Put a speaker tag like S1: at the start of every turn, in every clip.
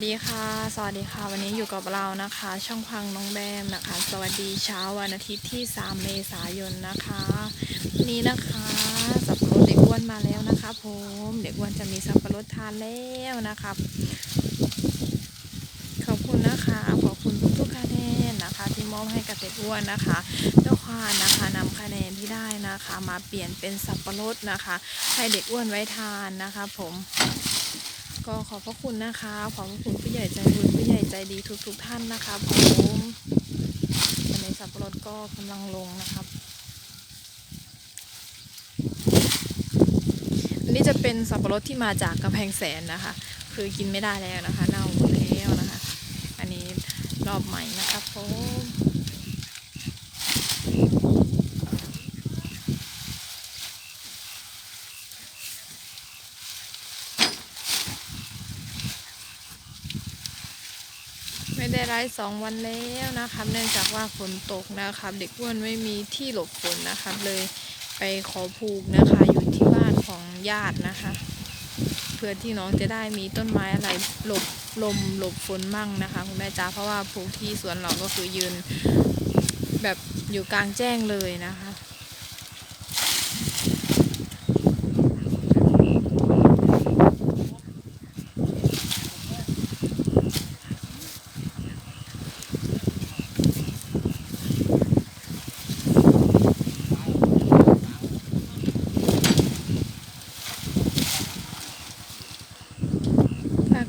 S1: สวัสดีค่ะ สวัสดีค่ะ วันนี้อยู่กับเรานะคะ ช่องพังน้องแบมนะคะ สวัสดีเช้าวันอาทิตย์ที่ 3 เมษายนนะคะวันนี้นะคะสับปะรดเด็กอ้วนมาแล้วนะคะ ผมเด็กอ้วนจะมีสับปะรดทานแล้วนะครับ ขอบคุณนะคะ ขอบคุณทุกๆคะแนนนะคะ ที่มอบให้กับเด็กอ้วนนะคะเจ้าควานนะคะนำคะแนนที่ได้นะคะ มาเปลี่ยนเป็นสับปะรดนะคะ ให้เด็กอ้วนไว้ทานนะคะ ผม ก็ขอบพระคุณนะคะขอบพระคุณผู้ใหญ่ใจบุญผู้ใหญ่ใจดีทุกๆทท่านนะคะผมตอนนี้สับปะรดก็กำลังลงนะครับอันนี้จะเป็นสับปะรดที่มาจากกำแพงแสนนะคะ คือกินไม่ได้แล้วนะคะ เน่าหมดแล้วนะคะ อันนี้รอบใหม่นะครับผม ได้ไลฟ์สองวันแล้วนะครับ เนื่องจากว่าฝนตกนะครับ เด็กอ้วนไม่มีที่หลบฝนนะครับ เลยไปขอผูกนะคะ อยู่ที่บ้านของญาตินะคะ เพื่อที่น้องจะได้มีต้นไม้อะไรหลบลมหลบฝนมั่งนะคะคุณแม่จ้าเพราะว่าผูกที่สวนเราก็คือยืนแบบอยู่กลางแจ้งเลยนะคะ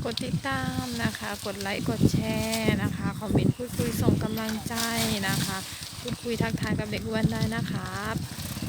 S1: กดติดตามนะคะ กดไลค์กดแชร์นะคะคอมเมนต์พูดคุยส่งกำลังใจนะคะ พูดคุยทักทายกับเด็กอ้วนได้นะครับ